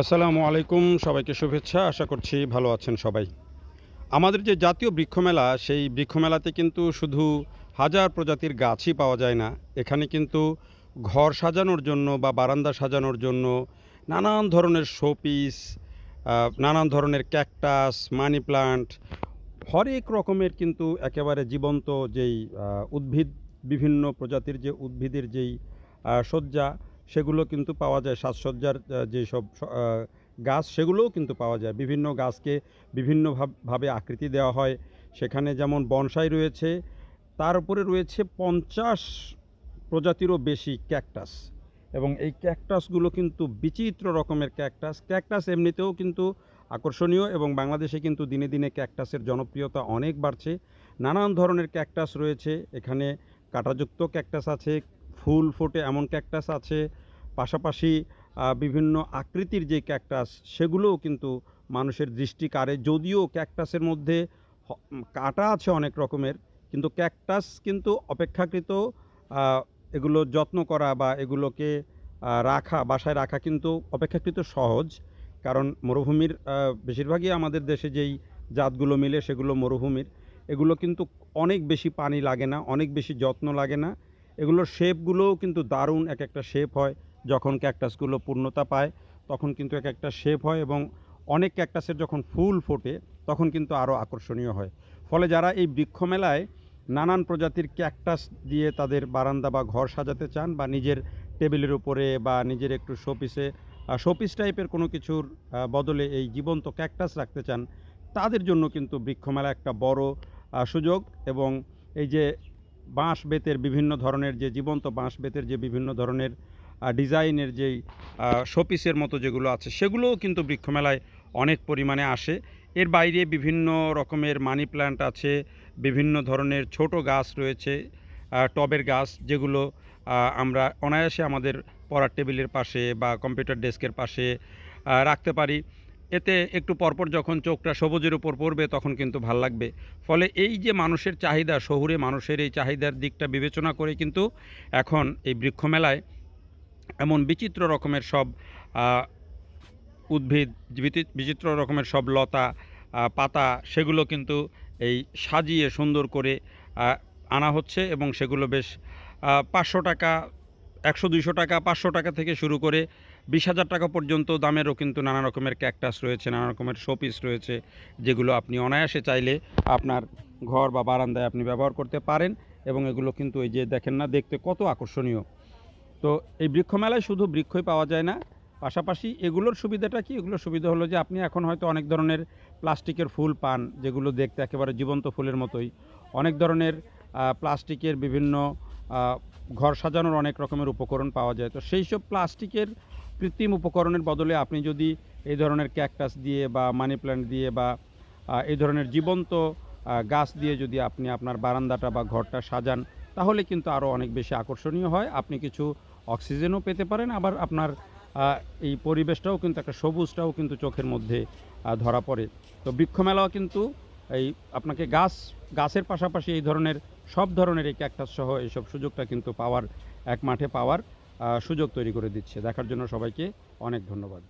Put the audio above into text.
আসসালামু আলাইকুম, সবাইকে শুভেচ্ছা, আশা করছি ভালো আছেন সবাই। আমাদের যে জাতীয় বৃক্ষমেলা, সেই বৃক্ষমেলাতে কিন্তু শুধু হাজার প্রজাতির গাছই পাওয়া যায় না। এখানে কিন্তু ঘর সাজানোর জন্য বা বারান্দা সাজানোর জন্য নানান ধরনের শোপিস নানান ধরনের ক্যাকটাস, মানি প্লান্ট, হরেক রকমের কিন্তু একেবারে জীবন্ত যেই উদ্ভিদ, বিভিন্ন প্রজাতির যে উদ্ভিদের যেই সজ্জা সেগুলো কিন্তু পাওয়া যায়। সাজসজ্জার যেসব গাছ সেগুলোও কিন্তু পাওয়া যায়। বিভিন্ন গাছকে বিভিন্নভাবে ভাবে আকৃতি দেওয়া হয়। সেখানে যেমন বনসাই রয়েছে, তার উপরে রয়েছে পঞ্চাশ প্রজাতিরও বেশি ক্যাকটাস। এবং এই ক্যাকটাসগুলো কিন্তু বিচিত্র রকমের ক্যাকটাস। ক্যাকটাস এমনিতেও কিন্তু আকর্ষণীয় এবং বাংলাদেশে কিন্তু দিনে দিনে ক্যাকটাসের জনপ্রিয়তা অনেক বাড়ছে। নানান ধরনের ক্যাকটাস রয়েছে। এখানে কাঁটাযুক্ত ক্যাকটাস আছে ফুল ফোটে এমন ক্যাকটাস আছে। পাশাপাশি বিভিন্ন আকৃতির যে ক্যাকটাস সেগুলোও কিন্তু মানুষের দৃষ্টি কাড়ে। যদিও ক্যাকটাসের মধ্যে কাটা আছে অনেক রকমের, কিন্তু ক্যাকটাস কিন্তু অপেক্ষাকৃত এগুলো যত্ন করা বা এগুলোকে রাখা, বাসায় রাখা কিন্তু অপেক্ষাকৃত সহজ। কারণ মরুভূমির বেশিরভাগই আমাদের দেশে যেই জাতগুলো মিলে সেগুলো মরুভূমির। এগুলো কিন্তু অনেক বেশি পানি লাগে না, অনেক বেশি যত্ন লাগে না। এগুলোর শেপগুলোও কিন্তু দারুণ এক একটা শেপ হয়। যখন ক্যাকটাসগুলো পূর্ণতা পায়, তখন কিন্তু এক একটা শেপ হয় এবং অনেক ক্যাকটাসের যখন ফুল ফোটে, তখন কিন্তু আরও আকর্ষণীয় হয়। ফলে যারা এই বৃক্ষ মেলায় নানান প্রজাতির ক্যাকটাস দিয়ে তাদের বারান্দা বা ঘর সাজাতে চান বা নিজের টেবিলের উপরে বা নিজের একটু শোপিসে শোপিস টাইপের কোনো কিছুর বদলে এই জীবন্ত ক্যাকটাস রাখতে চান, তাদের জন্য কিন্তু বৃক্ষমেলা একটা বড় সুযোগ এবং এই যে বাঁশ বেতের বিভিন্ন ধরনের যে জীবন্ত বাঁশ বেতের যে বিভিন্ন ধরনের ডিজাইনের যেই শোপিসের মতো যেগুলো আছে, সেগুলোও কিন্তু বৃক্ষমেলায় অনেক পরিমাণে আসে। এর বাইরে বিভিন্ন রকমের মানি প্ল্যান্ট আছে, বিভিন্ন ধরনের ছোট গাছ রয়েছে টবের গাছ যেগুলো আমরা অনায়াসে আমাদের পড়ার টেবিলের পাশে বা কম্পিউটার ডেস্কের পাশে রাখতে পারি। এতে একটু পরপর যখন চোখটা সবুজের উপর পড়বে তখন কিন্তু ভালো লাগবে। ফলে এই যে মানুষের চাহিদা, শহুরে মানুষের এই চাহিদার দিকটা বিবেচনা করে কিন্তু এখন এই বৃক্ষমেলায় এমন বিচিত্র রকমের সব উদ্ভিদ বিচিত্র রকমের সব লতা পাতা সেগুলো কিন্তু এই সাজিয়ে সুন্দর করে আনা হচ্ছে এবং সেগুলো বেশ পাঁচশো টাকা একশো দুইশো টাকা, পাঁচশো টাকা থেকে শুরু করে বিশ হাজার টাকা পর্যন্ত দামেরও কিন্তু নানা রকমের ক্যাকটাস রয়েছে, নানা রকমের শোপিস রয়েছে, যেগুলো আপনি অনায়াসে চাইলে আপনার ঘর বা বারান্দায় আপনি ব্যবহার করতে পারেন এবং এগুলো কিন্তু এই যে দেখেন না, দেখতে কত আকর্ষণীয়। তো এই বৃক্ষ মেলায় শুধু বৃক্ষই পাওয়া যায় না, পাশাপাশি এগুলোর সুবিধাটা কি? এগুলোর সুবিধা হলো যে আপনি এখন হয়তো অনেক ধরনের প্লাস্টিকের ফুল পান, যেগুলো দেখতে একেবারে জীবন্ত ফুলের মতোই। অনেক ধরনের প্লাস্টিকের বিভিন্ন ঘর সাজানোর অনেক রকমের উপকরণ পাওয়া যায়। তো সেই সব প্লাস্টিকের কৃত্রিম উপকরণের বদলে আপনি যদি এই ধরনের ক্যাকটাস দিয়ে বা মানি প্ল্যান্ট দিয়ে বা এই ধরনের জীবন্ত গাছ দিয়ে যদি আপনি আপনার বারান্দাটা বা ঘরটা সাজান, তাহলে কিন্তু আরও অনেক বেশি আকর্ষণীয় হয়। আপনি কিছু অক্সিজেনও পেতে পারেন। আবার আপনার এই পরিবেশটাও কিন্তু একটা সবুজটাও কিন্তু চোখের মধ্যে ধরা পড়ে। তো বৃক্ষমেলাও কিন্তু এই আপনাকে গাছ, গাছের পাশাপাশি এই ধরনের সব ধরনের এই ক্যাকটাস সহ এইসব সুযোগটা কিন্তু পাওয়ার, এক মাঠে পাওয়ার সুযোগ তৈরি করে দিচ্ছে। দেখার জন্য সবাইকে অনেক ধন্যবাদ।